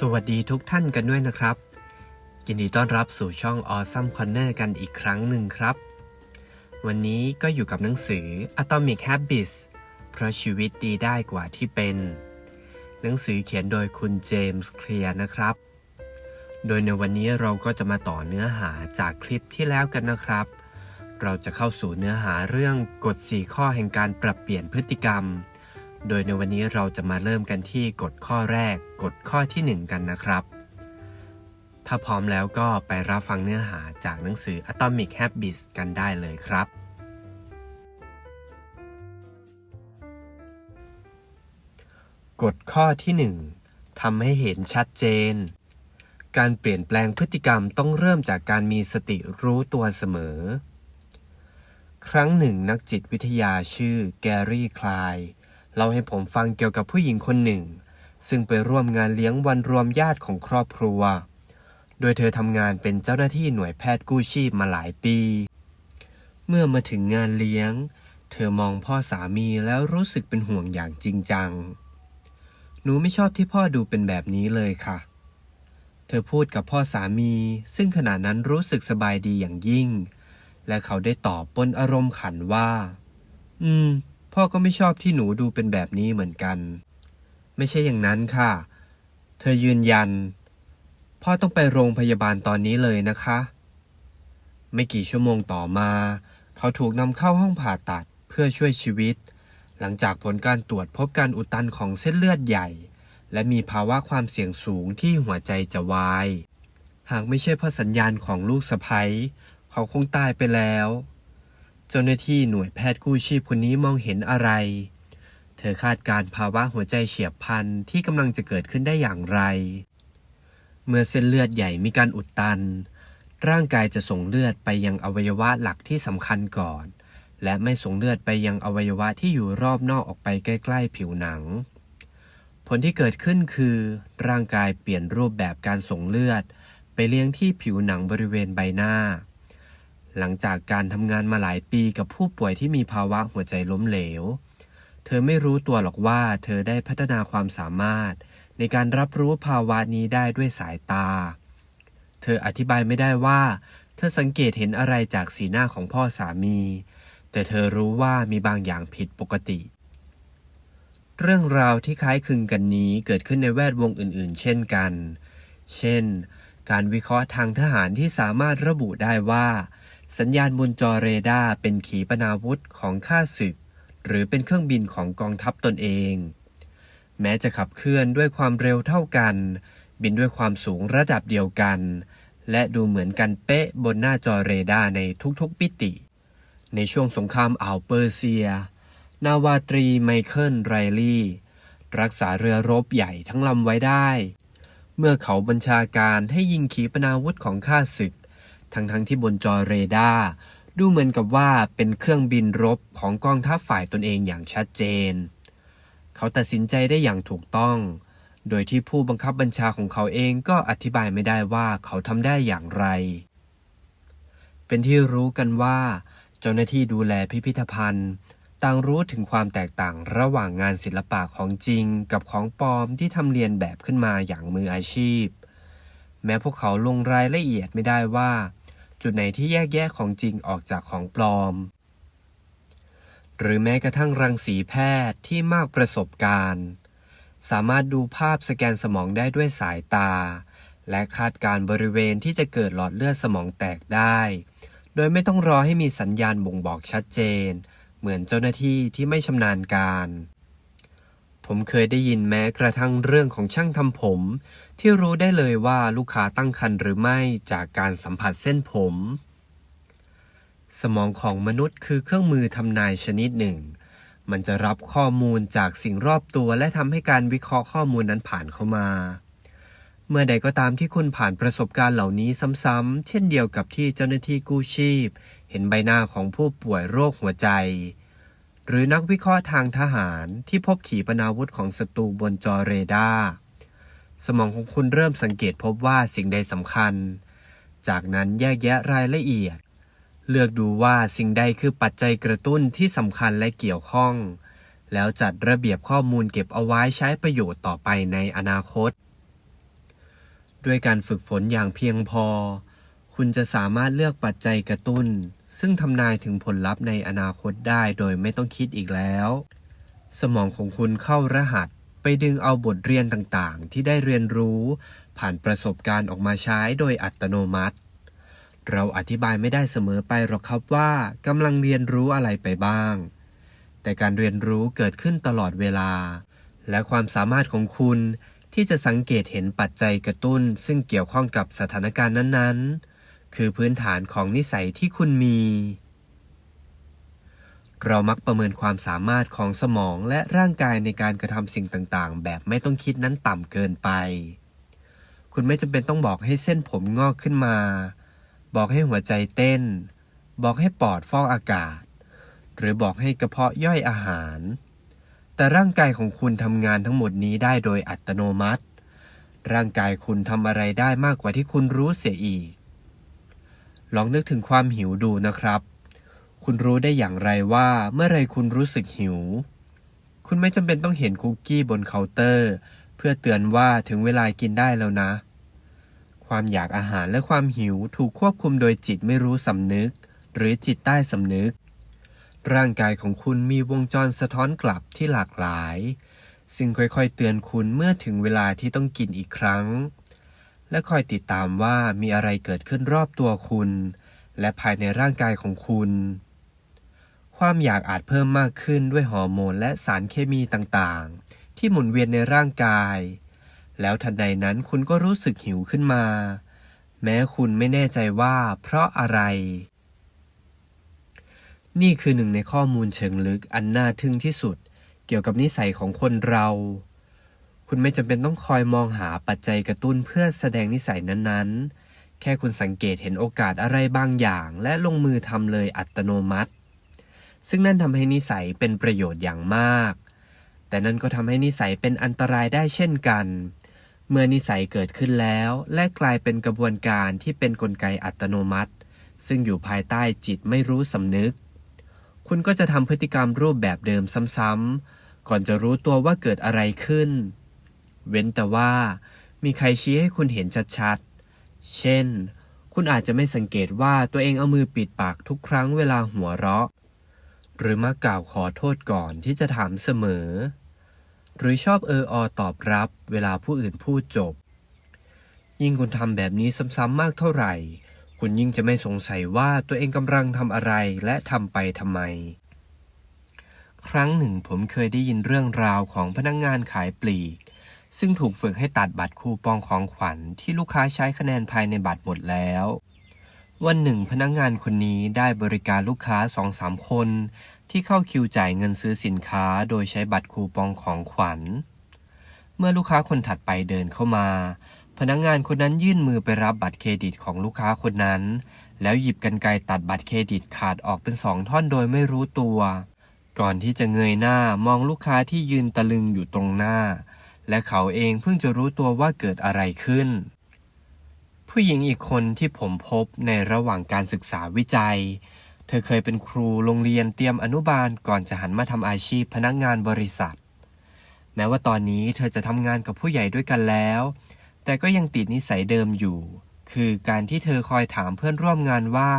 สวัสดีทุกท่านกันด้วยนะครับ ยินดีต้อนรับสู่ช่อง Awesome Corner กันอีกครั้งหนึ่งครับ วันนี้ก็อยู่กับหนังสือ Atomic Habits เพราะชีวิตดีได้กว่าที่เป็น หนังสือเขียนโดยคุณเจมส์เคลียร์นะครับ โดยในวันนี้เราก็จะมาต่อเนื้อหาจากคลิปที่แล้วกันนะครับ เราจะเข้าสู่เนื้อหาเรื่องกฎ 4 ข้อแห่งการปรับเปลี่ยนพฤติกรรม โดยในวันนี้เราจะมาเริ่มกันที่กฎข้อแรก กฎข้อที่ 1 กันนะครับ ถ้าพร้อมแล้วก็ไปรับฟังเนื้อหาจากหนังสือ Atomic Habits กันได้เลยครับ กฎข้อที่ 1ทำให้เห็นชัดเจน การเปลี่ยนแปลงพฤติกรรมต้องเริ่มจากการมีสติรู้ตัวเสมอ ครั้งหนึ่งนักจิตวิทยาชื่อแกรี่ คลาย เล่าให้ผมฟังเกี่ยวกับผู้หญิงคนหนึ่ง ซึ่งไปร่วมงานเลี้ยงวันรวมญาติของครอบครัว โดยเธอทำงานเป็นเจ้าหน้าที่หน่วยแพทย์กู้ชีพมาหลายปี เมื่อมาถึงงานเลี้ยง เธอมองพ่อสามีแล้วรู้สึกเป็นห่วงอย่างจริงจัง หนูไม่ชอบที่พ่อดูเป็นแบบนี้เลยค่ะ เธอพูดกับพ่อสามี ซึ่งขณะนั้นรู้สึกสบายดีอย่างยิ่ง และเขาได้ตอบปนอารมณ์ขันว่า อืม พ่อก็ไม่ชอบที่หนูดูเป็นแบบนี้เหมือนกัน ไม่ใช่อย่างนั้นค่ะ เธอยืนยัน พ่อต้องไปโรงพยาบาลตอนนี้เลยนะคะ ไม่กี่ชั่วโมงต่อมา เขาถูกนำเข้าห้องผ่าตัดเพื่อช่วยชีวิต หลังจากผลการตรวจพบการอุดตันของเส้นเลือดใหญ่ และมีภาวะความเสี่ยงสูงที่หัวใจจะวาย หากไม่ใช่เพราะสัญญาณของลูกสะใภ้เขาคงตายไปแล้ว เจ้าหน้าที่หน่วยแพทย์กู้ชีพคนนี้มองเห็นอะไร เธอคาดการภาวะหัวใจเฉียบพลันที่กำลังจะเกิดขึ้นได้อย่างไร เมื่อเส้นเลือดใหญ่มีการอุดตัน ร่างกายจะส่งเลือดไปยังอวัยวะหลักที่สำคัญก่อน และไม่ส่งเลือดไปยังอวัยวะที่อยู่รอบนอกออกไปใกล้ ๆ ผิวหนัง ผลที่เกิดขึ้นคือ ร่างกายเปลี่ยนรูปแบบการส่งเลือด ไปเลี้ยงที่ผิวหนังบริเวณใบหน้า หลังจากการทำงานมาหลายปีกับผู้ป่วยที่มีภาวะหัวใจล้มเหลว เธอไม่รู้ตัวหรอกว่าเธอได้พัฒนาความสามารถ ในการรับรู้ภาวะนี้ได้ด้วยสายตา เธออธิบายไม่ได้ว่า เธอสังเกตเห็นอะไรจากสีหน้าของพ่อสามี แต่เธอรู้ว่ามีบางอย่างผิดปกติ เรื่องราวที่คล้ายคลึงกันนี้เกิดขึ้นในแวดวงอื่น ๆ เช่นกัน เช่น การวิเคราะห์ทางทหารที่สามารถระบุได้ว่า สัญญาณบนจอเรดาร์เป็นขีปนาวุธของข้าศึก หรือเป็นเครื่องบินของกองทัพตนเอง แม้จะขับเคลื่อนด้วยความเร็วเท่ากัน บินด้วยความสูงระดับเดียวกัน และดูเหมือนกันเป๊ะบนหน้าจอเรดาร์ในทุกๆมิติ ในช่วงสงครามอ่าวเปอร์เซีย นาวาตรีไมเคิลไรลี่ รักษาเรือรบใหญ่ทั้งลำไว้ได้ เมื่อเขาบัญชาการให้ยิงขีปนาวุธของข้าศึก ทั้งๆทที่บนจอเรดาร์ดูเหมือนกับว่าเป็นเครื่องบินรบของกองทัพฝ่ายตนเองอย่างชัดเจน เขาตัดสินใจได้อย่างถูกต้อง โดยที่ผู้บังคับบัญชาของเขาเองก็อธิบายไม่ได้ว่าเขาทำได้อย่างไร เป็นที่รู้กันว่า เจ้าหน้าที่ดูแลพิพิธภัณฑ์ ต่างรู้ถึงความแตกต่างระหว่างงานศิลปะของจริงกับของปลอมที่ทำเรียนแบบขึ้นมาอย่างมืออาชีพ แม้พวกเขาลงรายละเอียดไม่ได้ว่า จุดไหนที่แยกแยะของจริงออกจากของปลอม หรือแม้กระทั่งรังสีแพทย์ที่มากประสบการณ์ สามารถดูภาพสแกนสมองได้ด้วยสายตา และคาดการณ์บริเวณที่จะเกิดหลอดเลือดสมองแตกได้ โดยไม่ต้องรอให้มีสัญญาณบ่งบอกชัดเจน เหมือนเจ้าหน้าที่ที่ไม่ชำนาญการ ผมเคยได้ยินแม้กระทั่งเรื่องของช่างทำผม ที่รู้ได้เลยว่าลูกค้าตั้งครรภ์หรือไม่จากการสัมผัสเส้นผม สมองของมนุษย์คือเครื่องมือทำนายชนิดหนึ่ง มันจะรับข้อมูลจากสิ่งรอบตัวและทำให้การวิเคราะห์ข้อมูลนั้นผ่านเข้ามา เมื่อใดก็ตามที่คุณผ่านประสบการณ์เหล่านี้ซ้ำๆเช่นเดียวกับที่เจ้าหน้าที่กู้ชีพ เห็นใบหน้าของผู้ป่วยโรคหัวใจ หรือนักวิเคราะห์ทางทหารที่พบขีปนาวุธของศัตรูบนจอเรดาร์สมองของคุณเริ่มสังเกตพบว่าสิ่งใดสำคัญ จากนั้นแยกแยะรายละเอียด เลือกดูว่าสิ่งใดคือปัจจัยกระตุ้นที่สำคัญและเกี่ยวข้อง แล้วจัดระเบียบข้อมูลเก็บเอาไว้ใช้ประโยชน์ต่อไปในอนาคต ด้วยการฝึกฝนอย่างเพียงพอ คุณจะสามารถเลือกปัจจัยกระตุ้น ซึ่งทำนายถึงผลลัพธ์ในอนาคตได้โดยไม่ต้องคิดอีกแล้ว สมองของคุณเข้ารหัสไปดึงเอาบทเรียนต่างๆ ที่ได้เรียนรู้ ผ่านประสบการณ์ออกมาใช้โดยอัตโนมัติ เราอธิบายไม่ได้เสมอไปหรอกครับว่ากำลังเรียนรู้อะไรไปบ้าง แต่การเรียนรู้เกิดขึ้นตลอดเวลา และความสามารถของคุณที่จะสังเกตเห็นปัจจัยกระตุ้น ซึ่งเกี่ยวข้องกับสถานการณ์นั้นๆ คือพื้นฐานของนิสัยที่คุณมี เรามักประเมินความสามารถของสมองและร่างกายในการกระทำสิ่งต่างๆ แบบไม่ต้องคิดนั้นต่ำเกินไป คุณไม่จำเป็นต้องบอกให้เส้นผมงอกขึ้นมา บอกให้หัวใจเต้น บอกให้ปอดฟอกอากาศ หรือบอกให้กระเพาะย่อยอาหาร แต่ร่างกายของคุณทำงานทั้งหมดนี้ได้โดยอัตโนมัติ ร่างกายคุณทำอะไรได้มากกว่าที่คุณรู้เสียอีก ลองนึกถึงความหิวดูนะครับ คุณรู้ได้อย่างไรว่าเมื่อไรคุณรู้สึกหิว คุณไม่จำเป็นต้องเห็นคุกกี้บนเคาน์เตอร์ เพื่อเตือนว่าถึงเวลากินได้แล้วนะ ความอยากอาหารและความหิวถูกควบคุมโดยจิตไม่รู้สำนึก หรือจิตใต้สำนึก ร่างกายของคุณมีวงจรสะท้อนกลับที่หลากหลาย ซึ่งค่อยๆเตือนคุณเมื่อถึงเวลาที่ต้องกินอีกครั้ง และคอยติดตามว่ามีอะไรเกิดขึ้นรอบตัวคุณ และภายในร่างกายของคุณ ความอยากอาจเพิ่มมากขึ้นด้วยฮอร์โมนและสารเคมีต่างๆ ที่หมุนเวียนในร่างกาย แล้วทันใดนั้นคุณก็รู้สึกหิวขึ้นมา แม้คุณไม่แน่ใจว่าเพราะอะไร นี่คือหนึ่งในข้อมูลเชิงลึกอันน่าทึ่งที่สุด เกี่ยวกับนิสัยของคนเรา คุณไม่จำเป็นต้องคอยมองหาปัจจัยกระตุ้นเพื่อแสดงนิสัยนั้นๆ แค่คุณสังเกตเห็นโอกาสอะไรบางอย่าง และลงมือทำเลยอัตโนมัติ ซึ่งนั่นทำให้นิสัยเป็นประโยชน์อย่างมาก แต่นั่นก็ทำให้นิสัยเป็นอันตรายได้เช่นกัน เมื่อนิสัยเกิดขึ้นแล้ว และกลายเป็นกระบวนการที่เป็นนกลไกอัตโนมัติ ซึ่งอยู่ภายใต้จิตไม่รู้สำนึก คุณก็จะทำพฤติกรรมรูปแบบเดิมซ้ำๆก่อนจะรู้ตัวว่าเกิดอะไรขึ้น เว้นแต่ว่า มีใครชี้ให้คุณเห็นชัดๆ เช่น คุณอาจจะไม่สังเกตว่าตัวเองเอามือปิดปากทุกครั้งเวลาหัวเราะ หรือมากล่าวขอโทษก่อนที่จะถามเสมอ หรือชอบเอออตอบรับเวลาผู้อื่นพูดจบ ยิ่งคุณทำแบบนี้ซ้ำๆมากเท่าไหร่ คุณยิ่งจะไม่สงสัยว่าตัวเองกำลังทำอะไรและทำไปทำไมครั้งหนึ่งผมเคยได้ยินเรื่องราวของพนักงงานขายปลีก ซึ่งถูกฝึกให้ตัดบัตรคูปองของขวัญที่ลูกค้าใช้คะแนนภายในบัตรหมดแล้ว วันหนึ่งพนักงงานคนนี้ได้บริการลูกค้าสองสามคน ที่เข้าคิวจ่ายเงินซื้อสินค้าโดยใช้บัตรคูปองของขวัญ เมื่อลูกค้าคนถัดไปเดินเข้ามา พนักงงานคนนั้นยื่นมือไปรับบัตรเครดิตของลูกค้าคนนั้น แล้วหยิบกรรไกตัดบัตรเครดิตขาดออกเป็นสองท่อนโดยไม่รู้ตัว ก่อนที่จะเงยหน้ามองลูกค้าที่ยืนตะลึงอยู่ตรงหน้า และเขาเองเพิ่งจะรู้ตัวว่าเกิดอะไรขึ้น ผู้หญิงอีกคนที่ผมพบในระหว่างการศึกษาวิจัย เธอเคยเป็นครูโรงเรียนเตรียมอนุบาลก่อนจะหันมาทำอาชีพพนักงานบริษัท แม้ว่าตอนนี้เธอจะทำงานกับผู้ใหญ่ด้วยกันแล้ว แต่ก็ยังติดนิสัยเดิมอยู่ คือการที่เธอคอยถามเพื่อนร่วมงานว่า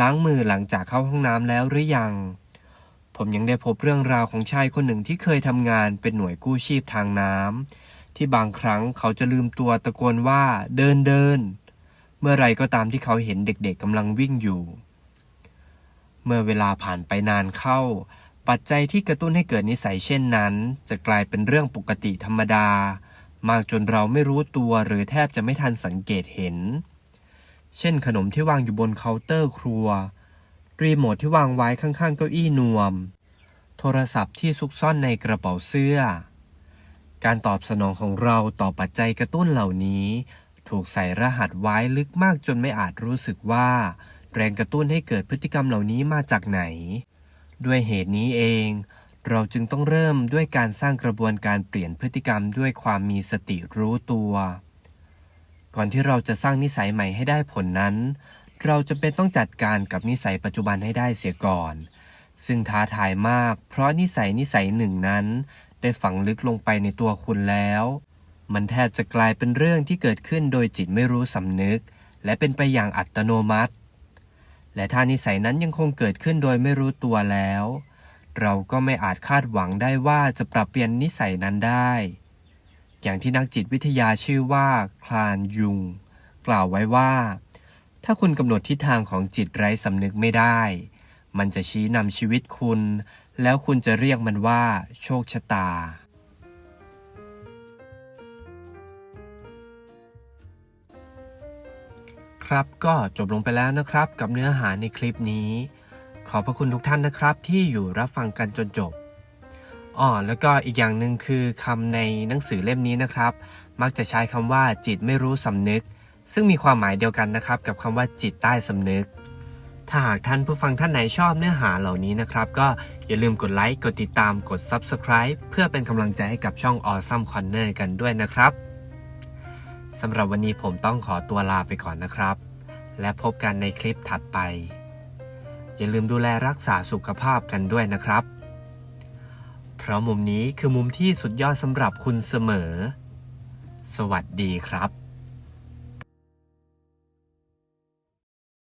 ล้างมือหลังจากเข้าห้องน้ำแล้วหรือยัง ผมยังได้พบเรื่องราวของชายคนหนึ่งที่เคยทำงานเป็นหน่วยกู้ชีพทางน้ำที่บางครั้งเขาจะลืมตัวตะโกนว่าเดินเดิน เมื่อไรก็ตามที่เขาเห็นเด็กๆกำลังวิ่งอยู่ เมื่อเวลาผ่านไปนานเข้า ปัจจัยที่กระตุ้นให้เกิดนิสัยเช่นนั้น จะกลายเป็นเรื่องปกติธรรมดามากจนเราไม่รู้ตัวหรือแทบจะไม่ทันสังเกตเห็น เช่นขนมที่วางอยู่บนเคาน์เตอร์ครัว รีโมทที่วางไว้ข้างๆเก้าอี้นวม โทรศัพท์ที่ซุกซ่อนในกระเป๋าเสื้อ การตอบสนองของเราต่อปัจจัยกระตุ้นเหล่านี้ ถูกใส่รหัสไว้ลึกมากจนไม่อาจรู้สึกว่า แรงกระตุ้นให้เกิดพฤติกรรมเหล่านี้มาจากไหน ด้วยเหตุนี้เอง เราจึงต้องเริ่มด้วยการสร้างกระบวนการเปลี่ยนพฤติกรรมด้วยความมีสติรู้ตัว ก่อนที่เราจะสร้างนิสัยใหม่ให้ได้ผลนั้น เราจำเป็นต้องจัดการกับนิสัยปัจจุบันให้ได้เสียก่อน ซึ่งท้าทายมาก เพราะนิสัยนิสัยหนึ่งนั้น ได้ฝังลึกลงไปในตัวคุณแล้ว มันแทบจะกลายเป็นเรื่องที่เกิดขึ้นโดยจิตไม่รู้สำนึก และเป็นไปอย่างอัตโนมัติ และถ้านิสัยนั้นยังคงเกิดขึ้นโดยไม่รู้ตัวแล้ว เราก็ไม่อาจคาดหวังได้ว่าจะปรับเปลี่ยนนิสัยนั้นได้ อย่างที่นักจิตวิทยาชื่อว่าคลานยุง กล่าวไว้ว่า ถ้าคุณกำหนดทิศทางของจิตไร้สำนึกไม่ได้ มันจะชี้นำชีวิตคุณ แล้วคุณจะเรียกมันว่า โชคชะตา ครับก็จบลงไปแล้วนะครับกับเนื้อหาในคลิปนี้ ขอพระคุณทุกท่านนะครับที่อยู่รับฟังกันจนจบอ๋อแล้วก็อีกอย่างหนึ่งคือคำในหนังสือเล่มนี้นะครับ มักจะใช้คำว่าจิตไม่รู้สำนึก ซึ่งมีความหมายเดียวกันนะครับ กับคำว่าจิตใต้สำนึก ถ้าหากท่านผู้ฟังท่านไหนชอบเนื้อหาเหล่านี้นะครับ ก็อย่าลืมกดไลค์ กดติดตาม กด Subscribe เพื่อเป็นกำลังใจให้กับช่อง Awesome Corner กันด้วยนะครับสำหรับวันนี้ผมต้องขอตัวลาไปก่อนนะครับ และพบกันในคลิปถัดไป อย่าลืมดูแลรักษาสุขภาพกันด้วยนะครับ เพราะมุมนี้คือมุมที่สุดยอดสำหรับคุณเสมอ สวัสดีครับ